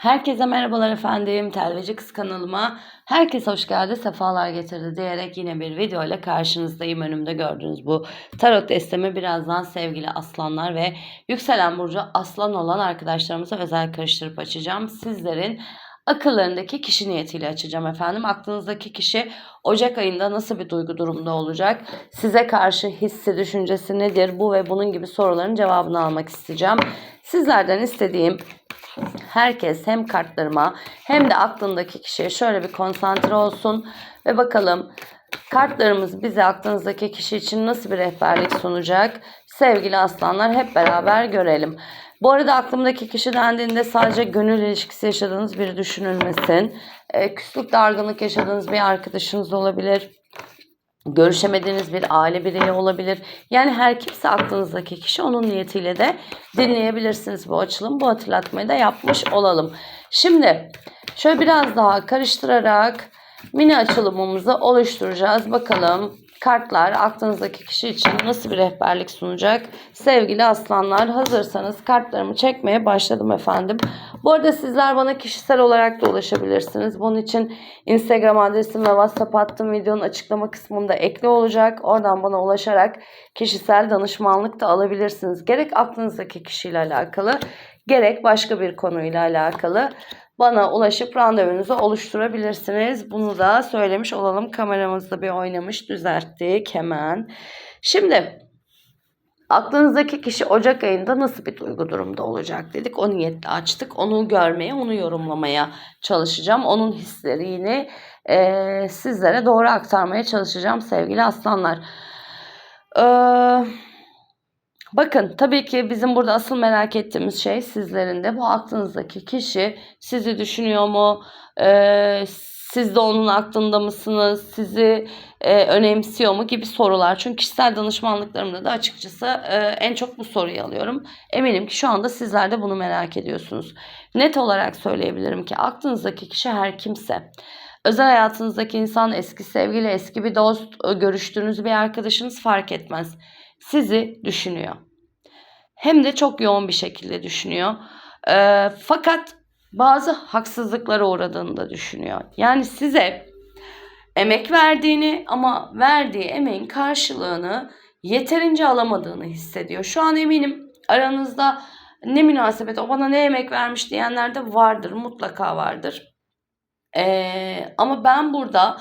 Herkese merhabalar efendim. Telveci Kız kanalıma. Herkes hoş geldi, sefalar getirdi diyerek yine bir video ile karşınızdayım. Önümde gördüğünüz bu tarot destemi birazdan sevgili aslanlar ve yükselen burcu aslan olan arkadaşlarımıza özel karıştırıp açacağım. Sizlerin akıllarındaki kişi niyetiyle açacağım efendim. Aklınızdaki kişi Ocak ayında nasıl bir duygu durumda olacak? Size karşı hissi, düşüncesi nedir? Bu ve bunun gibi soruların cevabını almak isteyeceğim. Sizlerden istediğim herkes hem kartlarıma hem de aklındaki kişiye şöyle bir konsantre olsun ve bakalım kartlarımız bize aklınızdaki kişi için nasıl bir rehberlik sunacak? Sevgili aslanlar hep beraber görelim. Bu arada aklımdaki kişi dendiğinde sadece gönül ilişkisi yaşadığınız biri düşünülmesin. E, küslük, dargınlık yaşadığınız bir arkadaşınız olabilir. Görüşemediğiniz bir aile bireyi olabilir. Yani her kimse aklınızdaki kişi onun niyetiyle de dinleyebilirsiniz bu açılım. Bu hatırlatmayı da yapmış olalım. Şimdi şöyle biraz daha karıştırarak mini açılımımızı oluşturacağız. Bakalım kartlar aklınızdaki kişi için nasıl bir rehberlik sunacak? Sevgili aslanlar hazırsanız kartlarımı çekmeye başladım efendim. Bu arada sizler bana kişisel olarak da ulaşabilirsiniz. Bunun için Instagram adresim ve WhatsApp hattım videonun açıklama kısmında ekli olacak. Oradan bana ulaşarak kişisel danışmanlık da alabilirsiniz. Gerek aklınızdaki kişiyle alakalı gerek başka bir konuyla alakalı bana ulaşıp randevunuzu oluşturabilirsiniz. Bunu da söylemiş olalım. Kameramızda bir oynamış düzelttik hemen. Şimdi aklınızdaki kişi Ocak ayında nasıl bir duygu durumda olacak dedik. O niyetle açtık. Onu görmeye, onu yorumlamaya çalışacağım. Onun hislerini e, sizlere doğru aktarmaya çalışacağım sevgili aslanlar. Eee... Bakın tabii ki bizim burada asıl merak ettiğimiz şey sizlerin de bu aklınızdaki kişi sizi düşünüyor mu? Ee, siz de onun aklında mısınız? Sizi e, önemsiyor mu gibi sorular. Çünkü kişisel danışmanlıklarımda da açıkçası e, en çok bu soruyu alıyorum. Eminim ki şu anda sizler de bunu merak ediyorsunuz. Net olarak söyleyebilirim ki aklınızdaki kişi her kimse. Özel hayatınızdaki insan eski sevgili, eski bir dost, görüştüğünüz bir arkadaşınız fark etmez sizi düşünüyor. Hem de çok yoğun bir şekilde düşünüyor. E, fakat bazı haksızlıklara uğradığını da düşünüyor. Yani size emek verdiğini ama verdiği emeğin karşılığını yeterince alamadığını hissediyor. Şu an eminim aranızda ne münasebet o bana ne emek vermiş diyenler de vardır mutlaka vardır. Ee, ama ben burada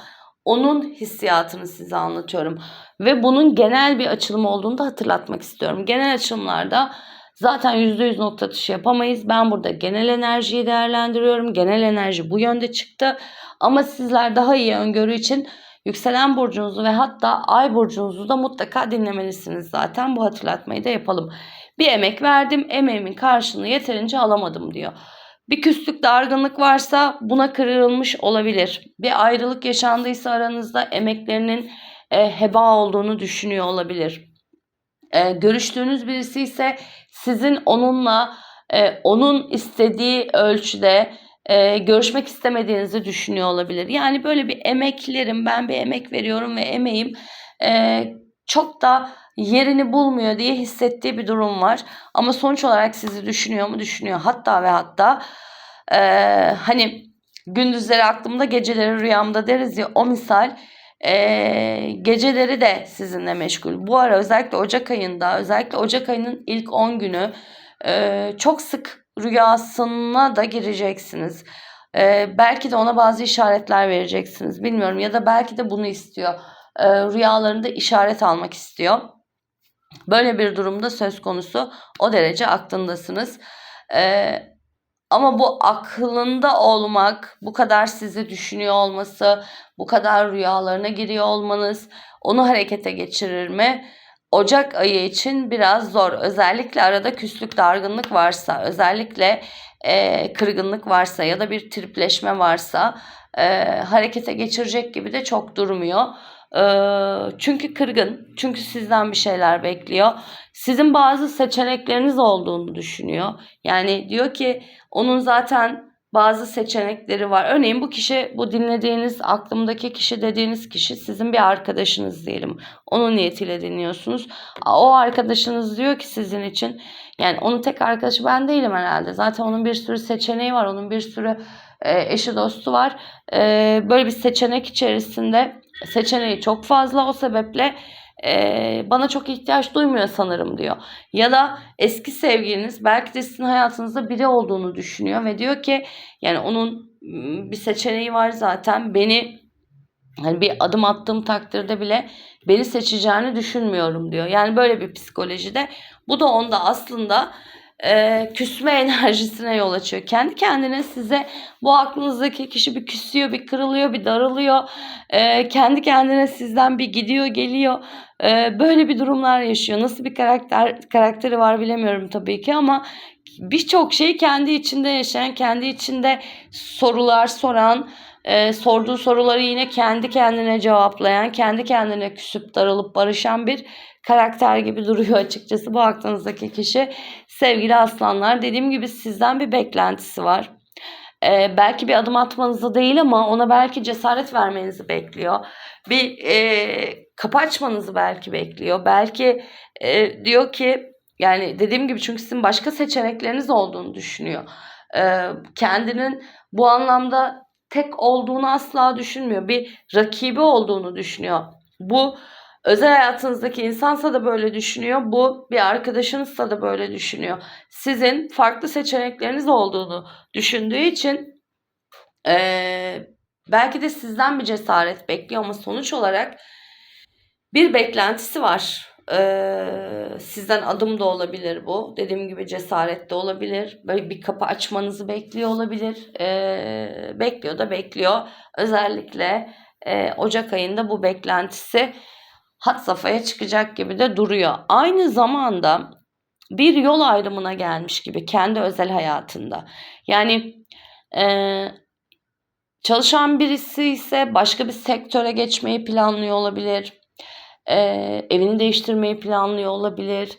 onun hissiyatını size anlatıyorum. Ve bunun genel bir açılım olduğunu da hatırlatmak istiyorum. Genel açılımlarda zaten %100 nokta atışı yapamayız. Ben burada genel enerjiyi değerlendiriyorum. Genel enerji bu yönde çıktı. Ama sizler daha iyi öngörü için yükselen burcunuzu ve hatta ay burcunuzu da mutlaka dinlemelisiniz zaten. Bu hatırlatmayı da yapalım. Bir emek verdim, emeğimin karşılığını yeterince alamadım diyor. Bir küslük, dargınlık varsa buna kırılmış olabilir. Bir ayrılık yaşandıysa aranızda emeklerinin e, heba olduğunu düşünüyor olabilir. E, görüştüğünüz birisi ise sizin onunla e, onun istediği ölçüde e, görüşmek istemediğinizi düşünüyor olabilir. Yani böyle bir emeklerim, ben bir emek veriyorum ve emeğim e, çok da yerini bulmuyor diye hissettiği bir durum var. Ama sonuç olarak sizi düşünüyor mu? Düşünüyor. Hatta ve hatta e, hani gündüzleri aklımda geceleri rüyamda deriz ya o misal e, geceleri de sizinle meşgul. Bu ara özellikle Ocak ayında özellikle Ocak ayının ilk 10 günü e, çok sık rüyasına da gireceksiniz. E, belki de ona bazı işaretler vereceksiniz. Bilmiyorum ya da belki de bunu istiyor. E, rüyalarında işaret almak istiyor. Böyle bir durumda söz konusu o derece aklındasınız. Ee, ama bu aklında olmak, bu kadar sizi düşünüyor olması, bu kadar rüyalarına giriyor olmanız onu harekete geçirir mi? Ocak ayı için biraz zor. Özellikle arada küslük, dargınlık varsa, özellikle e, kırgınlık varsa ya da bir tripleşme varsa e, harekete geçirecek gibi de çok durmuyor. Çünkü kırgın. Çünkü sizden bir şeyler bekliyor. Sizin bazı seçenekleriniz olduğunu düşünüyor. Yani diyor ki onun zaten bazı seçenekleri var. Örneğin bu kişi, bu dinlediğiniz aklımdaki kişi dediğiniz kişi sizin bir arkadaşınız diyelim. Onun niyetiyle dinliyorsunuz. O arkadaşınız diyor ki sizin için Yani onun tek arkadaşı ben değilim herhalde. Zaten onun bir sürü seçeneği var. Onun bir sürü eşi dostu var. Böyle bir seçenek içerisinde seçeneği çok fazla. O sebeple e, bana çok ihtiyaç duymuyor sanırım diyor. Ya da eski sevgiliniz belki de sizin hayatınızda biri olduğunu düşünüyor ve diyor ki yani onun bir seçeneği var zaten beni hani bir adım attığım takdirde bile beni seçeceğini düşünmüyorum diyor. Yani böyle bir psikolojide bu da onda aslında e, küsme enerjisine yol açıyor. Kendi kendine size bu aklınızdaki kişi bir küsüyor, bir kırılıyor, bir daralıyor. E, kendi kendine sizden bir gidiyor, geliyor. E, böyle bir durumlar yaşıyor. Nasıl bir karakter karakteri var bilemiyorum tabii ki ama birçok şeyi kendi içinde yaşayan, kendi içinde sorular soran, e, sorduğu soruları yine kendi kendine cevaplayan, kendi kendine küsüp darılıp barışan bir karakter gibi duruyor açıkçası bu aklınızdaki kişi. Sevgili aslanlar dediğim gibi sizden bir beklentisi var. Ee, belki bir adım atmanızı değil ama ona belki cesaret vermenizi bekliyor. Bir e, kapı açmanızı belki bekliyor. Belki e, diyor ki yani dediğim gibi çünkü sizin başka seçenekleriniz olduğunu düşünüyor. Ee, kendinin bu anlamda tek olduğunu asla düşünmüyor. Bir rakibi olduğunu düşünüyor. Bu özel hayatınızdaki insansa da böyle düşünüyor. Bu bir arkadaşınızsa da böyle düşünüyor. Sizin farklı seçenekleriniz olduğunu düşündüğü için ee, belki de sizden bir cesaret bekliyor ama sonuç olarak bir beklentisi var. Ee, sizden adım da olabilir bu. Dediğim gibi cesaret de olabilir. Böyle bir kapı açmanızı bekliyor olabilir. Ee, bekliyor da bekliyor. Özellikle e, Ocak ayında bu beklentisi hat safhaya çıkacak gibi de duruyor. Aynı zamanda bir yol ayrımına gelmiş gibi kendi özel hayatında. Yani e, çalışan birisi ise başka bir sektöre geçmeyi planlıyor olabilir. E, evini değiştirmeyi planlıyor olabilir.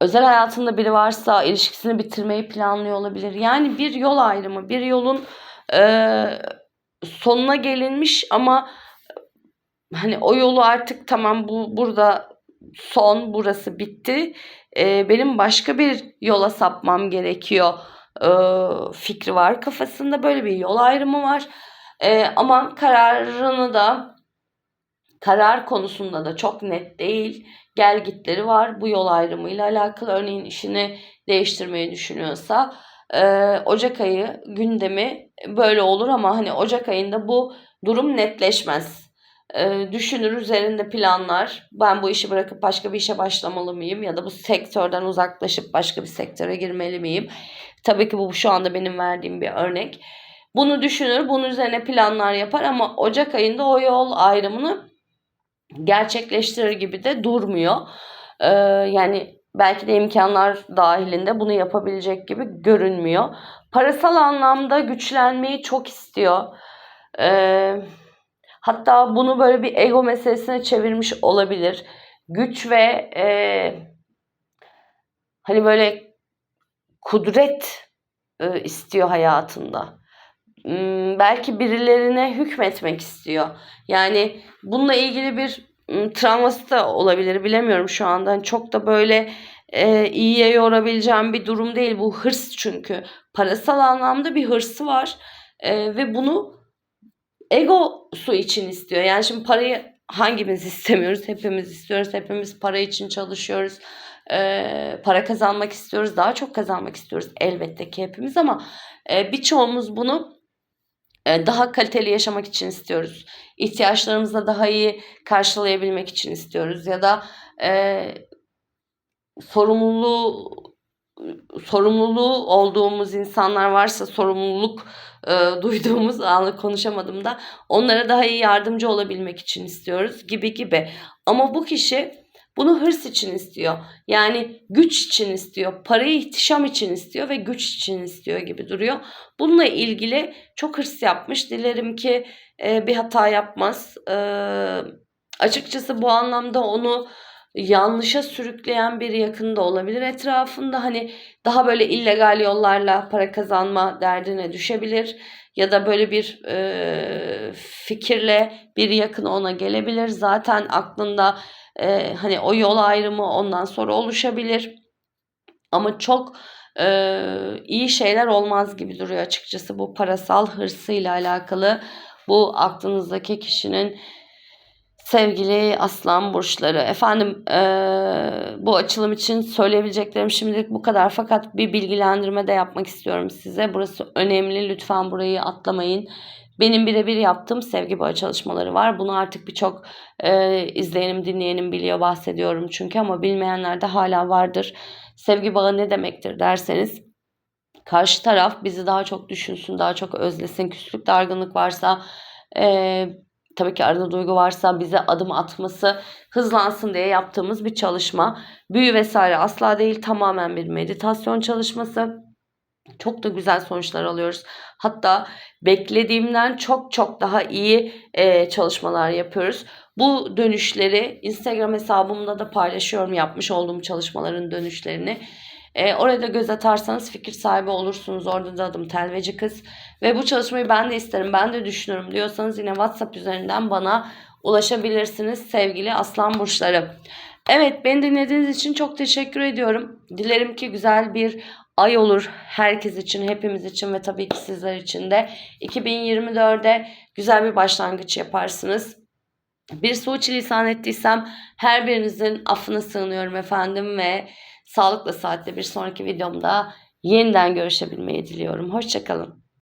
Özel hayatında biri varsa ilişkisini bitirmeyi planlıyor olabilir. Yani bir yol ayrımı, bir yolun e, sonuna gelinmiş ama hani o yolu artık tamam bu burada son burası bitti. E, benim başka bir yola sapmam gerekiyor e, fikri var kafasında böyle bir yol ayrımı var. E, ama kararını da karar konusunda da çok net değil. Gel gitleri var bu yol ayrımıyla alakalı. Örneğin işini değiştirmeyi düşünüyorsa e, Ocak ayı gündemi böyle olur ama hani Ocak ayında bu durum netleşmez. E, düşünür üzerinde planlar. Ben bu işi bırakıp başka bir işe başlamalı mıyım? Ya da bu sektörden uzaklaşıp başka bir sektöre girmeli miyim? Tabii ki bu şu anda benim verdiğim bir örnek. Bunu düşünür, bunun üzerine planlar yapar ama Ocak ayında o yol ayrımını gerçekleştirir gibi de durmuyor. Ee, yani belki de imkanlar dahilinde bunu yapabilecek gibi görünmüyor. Parasal anlamda güçlenmeyi çok istiyor. Ee, hatta bunu böyle bir ego meselesine çevirmiş olabilir. Güç ve e, hani böyle kudret e, istiyor hayatında. Hmm, belki birilerine hükmetmek istiyor. Yani bununla ilgili bir travması da olabilir bilemiyorum şu anda. Hani çok da böyle e, iyiye yorabileceğim bir durum değil. Bu hırs çünkü. Parasal anlamda bir hırsı var. E, ve bunu ego su için istiyor. Yani şimdi parayı hangimiz istemiyoruz? Hepimiz istiyoruz. Hepimiz para için çalışıyoruz. E, para kazanmak istiyoruz. Daha çok kazanmak istiyoruz elbette ki hepimiz ama e, birçoğumuz bunu daha kaliteli yaşamak için istiyoruz. İhtiyaçlarımızı daha iyi karşılayabilmek için istiyoruz. Ya da e, sorumluluğu sorumluluğu olduğumuz insanlar varsa sorumluluk e, duyduğumuz anı konuşamadım da onlara daha iyi yardımcı olabilmek için istiyoruz gibi gibi. Ama bu kişi bunu hırs için istiyor. Yani güç için istiyor. Parayı ihtişam için istiyor ve güç için istiyor gibi duruyor. Bununla ilgili çok hırs yapmış. Dilerim ki e, bir hata yapmaz. E, açıkçası bu anlamda onu yanlışa sürükleyen bir yakında olabilir etrafında. Hani daha böyle illegal yollarla para kazanma derdine düşebilir. Ya da böyle bir e, fikirle bir yakın ona gelebilir. Zaten aklında e, hani o yol ayrımı ondan sonra oluşabilir. Ama çok e, iyi şeyler olmaz gibi duruyor açıkçası bu parasal hırsıyla alakalı. Bu aklınızdaki kişinin sevgili aslan burçları. Efendim e, bu açılım için söyleyebileceklerim şimdilik bu kadar. Fakat bir bilgilendirme de yapmak istiyorum size. Burası önemli. Lütfen burayı atlamayın. Benim birebir yaptığım sevgi bağı çalışmaları var. Bunu artık birçok e, izleyenim, dinleyenim biliyor, bahsediyorum çünkü ama bilmeyenler de hala vardır. Sevgi bağı ne demektir derseniz karşı taraf bizi daha çok düşünsün, daha çok özlesin, küslük, dargınlık varsa, e, tabii ki arada duygu varsa bize adım atması hızlansın diye yaptığımız bir çalışma. Büyü vesaire asla değil, tamamen bir meditasyon çalışması. Çok da güzel sonuçlar alıyoruz. Hatta beklediğimden çok çok daha iyi e, çalışmalar yapıyoruz. Bu dönüşleri Instagram hesabımda da paylaşıyorum yapmış olduğum çalışmaların dönüşlerini. E, oraya da göz atarsanız fikir sahibi olursunuz. Orada da adım Telveci Kız. Ve bu çalışmayı ben de isterim, ben de düşünüyorum diyorsanız yine WhatsApp üzerinden bana ulaşabilirsiniz sevgili aslan burçları. Evet beni dinlediğiniz için çok teşekkür ediyorum. Dilerim ki güzel bir ay olur herkes için, hepimiz için ve tabii ki sizler için de. 2024'de güzel bir başlangıç yaparsınız. Bir suçilisan ettiysem her birinizin affına sığınıyorum efendim ve sağlıkla saatte bir sonraki videomda yeniden görüşebilmeyi diliyorum. Hoşçakalın.